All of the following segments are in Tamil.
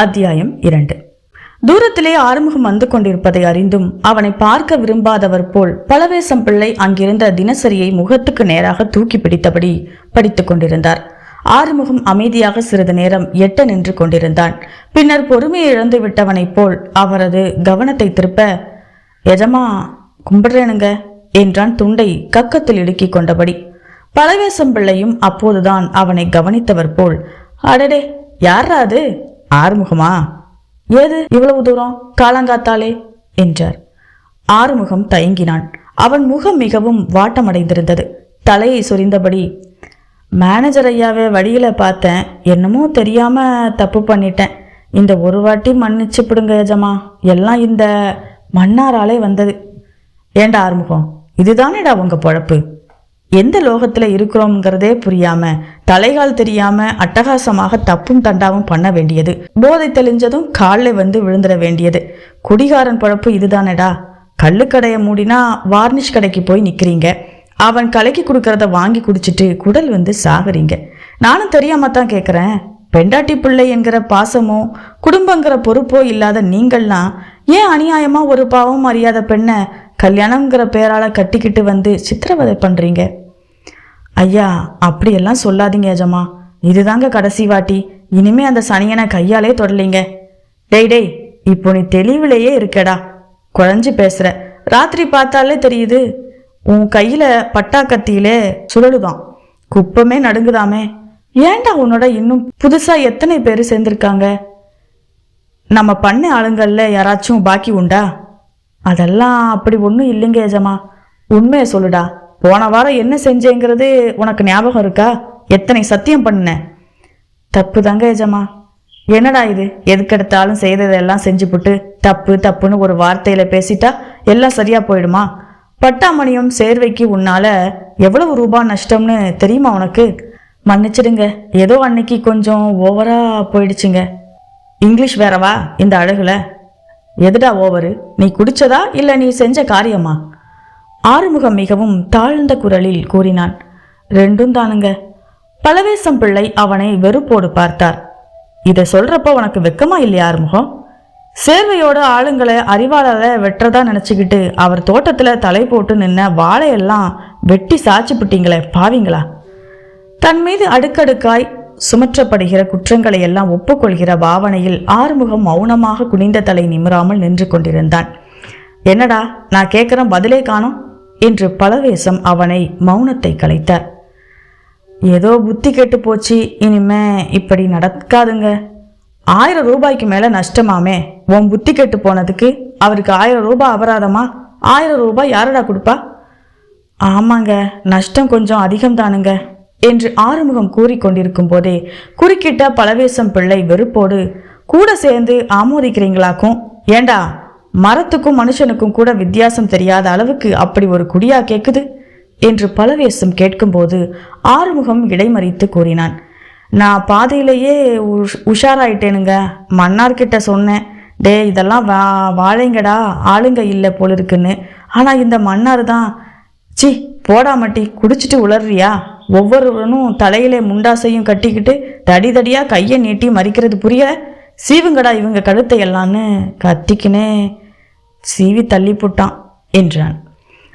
அத்தியாயம் இரண்டு. தூரத்திலே ஆறுமுகம் வந்து கொண்டிருப்பதை அறிந்தும் அவனை பார்க்க விரும்பாதவர் போல் பலவேசம் பிள்ளை அங்கிருந்த தினசரியை முகத்துக்கு நேராக தூக்கி பிடித்தபடி படித்துக் கொண்டிருந்தார். ஆறுமுகம் அமைதியாக சிறிது நேரம் எட்ட நின்று கொண்டிருந்தான். பின்னர் பொறுமையை இழந்து விட்டவனைப் போல் அவரது கவனத்தை திருப்ப எஜமா கும்பிடுறேனுங்க என்றான் துண்டை கக்கத்தில் இடுக்கிக் கொண்டபடி. பலவேசம் பிள்ளையும் அப்போதுதான் அவனை கவனித்தவர் போல் அடடே யாரா அது? ஆறுமுகமா? ஏது இவ்வளவு தூரம்? காலங்காத்தாலே என்றார். ஆறுமுகம் தயங்கினான். அவன் முகம் மிகவும் வாட்டமடைந்திருந்தது. தலையை சொரிந்தபடி மேனேஜர் ஐயாவை வழியில் பார்த்தேன். என்னமோ தெரியாம தப்பு பண்ணிட்டேன். இந்த ஒரு வாட்டி மன்னிச்சு பிடுங்க எஜமா எல்லாம் இந்த மன்னாராலே வந்தது. ஏண்டா ஆறுமுகம்? இதுதானேடா உங்க பொழப்பு? எந்த லோகத்தில் இருக்கிறோம்ங்கிறதே புரியாம தலைகால் தெரியாம அட்டகாசமாக தப்பும் தண்டாவும் பண்ண வேண்டியது. போதை தெளிஞ்சதும் காலில் வந்து விழுந்துட வேண்டியது. குடிகாரன் பழப்பு இதுதானடா. கள்ளுக்கடையை மூடினா வார்னிஷ் கடைக்கு போய் நிற்கிறீங்க அவன் கலக்கி கொடுக்கறத வாங்கி குடிச்சிட்டு குடல் வந்து சாகுறீங்க. நானும் தெரியாம தான் கேட்குறேன் பெண்டாட்டி பிள்ளை என்கிற பாசமோ குடும்பங்கிற பொறுப்போ இல்லாத நீங்கள்லாம் ஏன் அநியாயமா ஒரு பாவம் அறியாத பெண்ணை கல்யாணம்ங்கிற பேரால கட்டிக்கிட்டு வந்து சித்திரவதை பண்றீங்க? ஐயா அப்படியெல்லாம் சொல்லாதீங்க எஜமா இதுதாங்க கடைசி வாட்டி. இனிமே அந்த சனியனை கையாலே தொடலிங்க. டேய் டேய் இப்போ நீ தெளிவிலேயே இருக்கடா. குழஞ்சி பேசுற. ராத்திரி பார்த்தாலே தெரியுது உன் கையில பட்டா கத்தியிலே சுழலுதான் குப்பமே நடுங்குதாமே. ஏன்டா உன்னோட இன்னும் புதுசா எத்தனை பேர் சேர்ந்திருக்காங்க? நம்ம பண்ண ஆளுங்கள்ல யாராச்சும் பாக்கி உண்டா? அதெல்லாம் அப்படி ஒன்றும் இல்லைங்க எஜமா உண்மையை சொல்லுடா. போன வாரம் என்ன செஞ்சேங்கிறது உனக்கு ஞாபகம் இருக்கா? எத்தனை சத்தியம் பண்ண தப்பு தாங்க எஜமா. என்னடா இது? எதுக்கெடுத்தாலும் செய்ததெல்லாம் செஞ்சுப்புட்டு தப்பு தப்புன்னு ஒரு வார்த்தையில பேசிட்டா எல்லாம் சரியா போயிடுமா? பட்டாமணியும் சேர்வைக்கு உன்னால எவ்வளவு ரூபா நஷ்டம்னு தெரியுமா உனக்கு? மன்னிச்சிடுங்க. ஏதோ அன்னைக்கு கொஞ்சம் ஓவரா போயிடுச்சுங்க. இங்கிலீஷ் வேறவா இந்த அழகுல? எதுடா ஓவரு நீ குடிச்சதா இல்லை நீ செஞ்ச காரியமா? ஆறுமுகம் மிகவும் தாழ்ந்த குரலில் கூறினான். ரெண்டும் தானுங்க. பலவேசம் பிள்ளை அவனை வெறுப்போடு பார்த்தார். இதை சொல்றப்போ உனக்கு வெக்கமா இல்லையா ஆறுமுகம்? சேர்வையோட ஆளுங்களை அறிவாளால வெட்டுறதா நினைச்சுக்கிட்டு அவர் தோட்டத்துல தலை போட்டு நின்ன வாழையெல்லாம் வெட்டி சாய்ச்சிப்பிட்டீங்களே பாவிங்களா? தன் மீது அடுக்கடுக்காய் சுமற்றப்படுகிற குற்றங்களை எல்லாம் ஒப்புக்கொள்கிற பாவனையில் ஆறுமுகம் மௌனமாக குனிந்த தலை நிமிராமல் நின்று கொண்டிருந்தான். என்னடா நான் கேட்குறேன் பதிலே காணோம். என்று பலவேசம் அவனை மௌனத்தை கலைத்தார். ஏதோ புத்தி கெட்டு போச்சு இனிமே இப்படி நடக்காதுங்க. ஆயிரம் ரூபாய்க்கு மேலே நஷ்டமாமே. உன் புத்தி கெட்டு போனதுக்கு அவருக்கு ஆயிரம் ரூபாய் அபராதமா? ஆயிரம் ரூபாய் யாரடா கொடுப்பா? ஆமாங்க நஷ்டம் கொஞ்சம் அதிகம் தானுங்க என்று ஆறுமுகம் கூறிக்கொண்டிருக்கும் போதே குறுக்கிட்ட பலவேசம் பிள்ளை வெறுப்போடு கூட சேர்ந்து ஆமோதிக்கிறீங்களாக்கும்? ஏண்டா மரத்துக்கும் மனுஷனுக்கும் கூட வித்தியாசம் தெரியாத அளவுக்கு அப்படி ஒரு குடியா கேட்குது என்று பலவேசம் கேட்கும்போது ஆறுமுகம் இடைமறித்து கூறினான். நான் பாதையிலேயே உஷ் உஷாராயிட்டேனுங்க. மன்னார்கிட்ட சொன்னேன். டே இதெல்லாம் வா வாழைங்கடா ஆளுங்க இல்லை போல இருக்குன்னு. ஆனால் இந்த மன்னார் தான். சி போடாமட்டி குடிச்சிட்டு உளறியா? ஒவ்வொருவனும் தலையிலே முண்டாசையும் கட்டிக்கிட்டு தடி தடியாக கையை நீட்டி மறிக்கிறது புரியல சீவுங்கடா இவங்க கழுத்தை எல்லான்னு கத்திக்கினே சீவி தள்ளி போட்டான் என்றான்.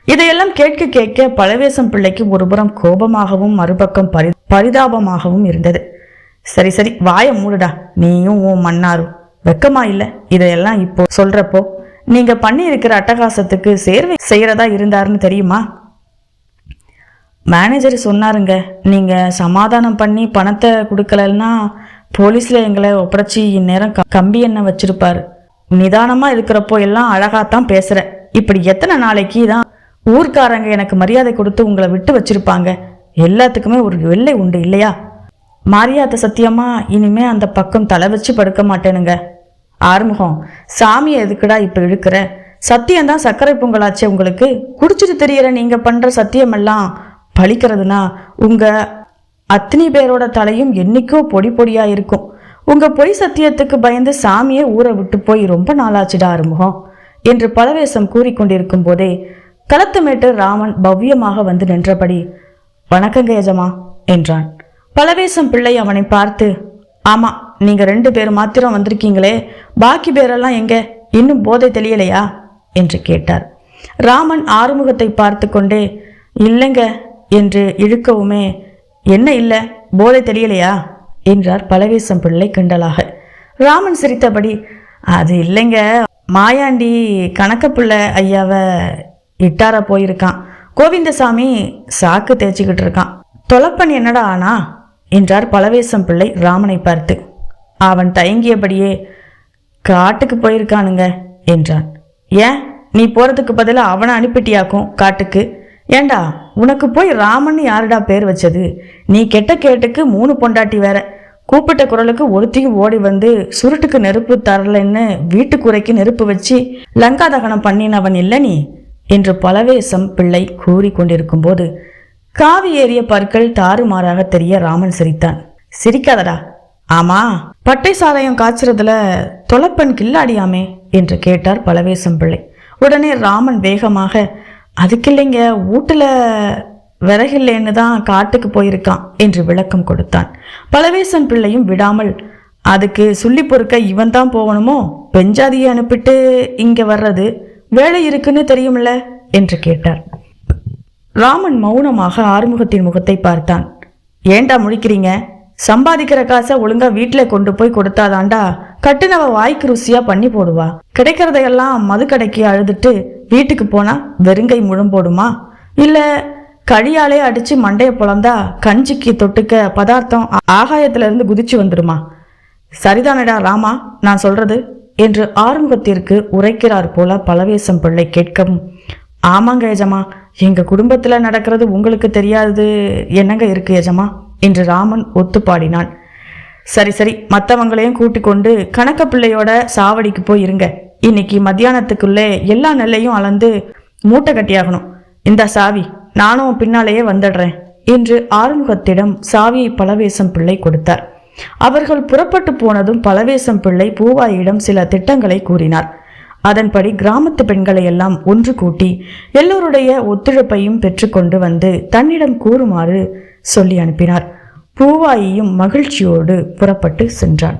இதையெல்லாம் கேட்க கேட்க பழவேசம் பிள்ளைக்கு ஒருபுறம் கோபமாகவும் மறுபக்கம் பரி பரிதாபமாகவும் இருந்தது. சரி சரி வாய மூடுடா. நீயும் உன் மன்னாரும். வெக்கமா இல்ல? இதையெல்லாம் இப்போ சொல்றப்போ நீங்க பண்ணி இருக்கிற அட்டகாசத்துக்கு சேர்வை செய்யறதா இருந்தாருன்னு தெரியுமா? மேனேஜர் சொன்னாருங்க நீங்க சமாதானம் பண்ணி பணத்தை கொடுக்கலன்னா போலீஸ்ல எங்களை ஒப்படைச்சி இந்நேரம் க- கம்பி எண்ணெய் வச்சிருப்பாரு. நிதானமா இருக்கிறப்போ எல்லாம் அழகாத்தான் பேசுகிறேன் இப்படி எத்தனை நாளைக்கு தான் ஊர்க்காரங்க எனக்கு மரியாதை கொடுத்து உங்களை விட்டு வச்சிருப்பாங்க. எல்லாத்துக்குமே ஒரு வெள்ளை உண்டு இல்லையா? மாரியாத்த சத்தியமா இனிமே அந்த பக்கம் தலை வச்சு படுக்க மாட்டேனுங்க. ஆறுமுகம் சாமியை எதுக்குடா இப்ப இழுக்கிற? சத்தியம்தான் சர்க்கரை பொங்கலாச்சே உங்களுக்கு. குடிச்சிட்டு தெரியற நீங்க பண்ற சத்தியமெல்லாம் பழிக்கிறதுனா உங்க அத்தனை பேரோட தலையும் என்னைக்கோ பொடி பொடியா இருக்கும். உங்கள் பொய் சத்தியத்துக்கு பயந்து சாமியே ஊரை விட்டு போய் ரொம்ப நாளாச்சுடா ஆறுமுகம் என்று பலவேசம் கூறிக்கொண்டிருக்கும் போதே களத்துமேட்டு ராமன் பவ்யமாக வந்து நின்றபடி வணக்கங்க எஜமா என்றான். பலவேசம் பிள்ளை அவனை பார்த்து ஆமாம் நீங்கள் ரெண்டு பேர் மாத்திரம் வந்திருக்கீங்களே பாக்கி பேரெல்லாம் எங்க? இன்னும் போதை தெரியலையா என்று கேட்டார். ராமன் ஆறுமுகத்தை பார்த்து கொண்டே இல்லைங்க என்று இழுக்கவுமே என்ன இல்லை போதை தெரியலையா என்றார் பழவேசம் பிள்ளை கிண்டலாக. ராமன் சிரித்தபடி அது இல்லைங்க. மாயாண்டி கணக்கப்புள்ள ஐயாவை இட்டார போயிருக்கான். கோவிந்தசாமி சாக்கு தேய்ச்சிக்கிட்டு இருக்கான். தொலப்பன் என்னடா ஆனா? என்றார் பழவேசம் பிள்ளை ராமனை பார்த்து. அவன் தயங்கியபடியே காட்டுக்கு போயிருக்கானுங்க என்றான். ஏன்? நீ போறதுக்கு பதிலாக அவனை அனுப்பிட்டியாக்கும் காட்டுக்கு? ஏண்டா உனக்கு போய் ராமன் யாருடா பேர் வச்சது? நீ கெட்ட கேட்டுக்கு மூணு பொண்டாட்டி வேற. கூப்பிட்ட குரலுக்கு ஒருத்தையும் ஓடி வந்து சுருட்டுக்கு நெருப்பு தரலைன்னு வீட்டுக்குறைக்கு நெருப்பு வச்சு லங்கா தகனம் பண்ணினவன் இல்லை நீ? என்று பலவேசம் பிள்ளை கூறி கொண்டிருக்கும் போது காவி ஏறிய பற்கள் தாறுமாறாக தெரிய ராமன் சிரித்தான். சிரிக்காதடா. ஆமா பட்டை சாராயம் காய்ச்சறதுல தொலைப்பன் கில்லாடியாமே என்று கேட்டார் பலவேசம் பிள்ளை. உடனே ராமன் வேகமாக அதுக்கு இல்லைங்க வீட்டுல விறகில்லைன்னு தான் காட்டுக்கு போயிருக்கான் என்று விளக்கம் கொடுத்தான். பலவேசன் பிள்ளையும் விடாமல் அதுக்கு சொல்லி பொறுக்க இவன் தான் போகணுமோ? பெஞ்சாதியை அனுப்பிட்டு இங்கே வர்றது வேலை இருக்குன்னு தெரியுமில்ல என்று கேட்டார். ராமன் மௌனமாக ஆறுமுகத்தின் முகத்தை பார்த்தான். ஏண்டா முழிக்கிறீங்க? சம்பாதிக்கிற காசை ஒழுங்கா வீட்டில் கொண்டு போய் கொடுத்தாதாண்டா கட்டுனவ வாய்க்கு ருசியா பண்ணி போடுவா. கிடைக்கிறதையெல்லாம் மது கடைக்கு அழுதுட்டு வீட்டுக்கு போனா வெறுங்கை முழம் போடுமா? இல்ல கழியாலே அடிச்சு மண்டையை பொழந்தா கஞ்சிக்கு தொட்டுக்க பதார்த்தம் ஆகாயத்துல இருந்து குதிச்சு வந்துடுமா சரிதானடா ராமா நான் சொல்றது என்று ஆறுமுகத்திற்கு உரைக்கிறார் போல பலவேசம் பிள்ளை கேட்கவும். ஆமாங்க எஜமா எங்க குடும்பத்துல நடக்கிறது உங்களுக்கு தெரியாது என்னங்க இருக்கு எஜமா? என்று ராமன் ஒத்து பாடினான் சரி சரி மற்றவங்களையும் கூட்டிக் கொண்டு கணக்க பிள்ளையோட சாவடிக்கு போய் இருங்க. இன்னைக்கு மத்தியானத்துக்குள்ளே எல்லா நெல்லையும் அளந்து மூட்டை கட்டியாகணும். இந்த சாவி நானும் பின்னாலேயே வந்துடுறேன் என்று ஆறுமுகத்திடம் சாவியை பலவேசம் பிள்ளை கொடுத்தார். அவர்கள் புறப்பட்டு போனதும் பலவேசம் பிள்ளை பூவாயிடம் சில திட்டங்களை கூறினார். அதன்படி கிராமத்து பெண்களை எல்லாம் ஒன்று கூட்டி எல்லோருடைய ஒத்துழைப்பையும் பெற்றுக்கொண்டு வந்து தன்னிடம் கூறுமாறு சொல்லி அனுப்பினார். பூவாயியும் மகிழ்ச்சியோடு புறப்பட்டு சென்றான்.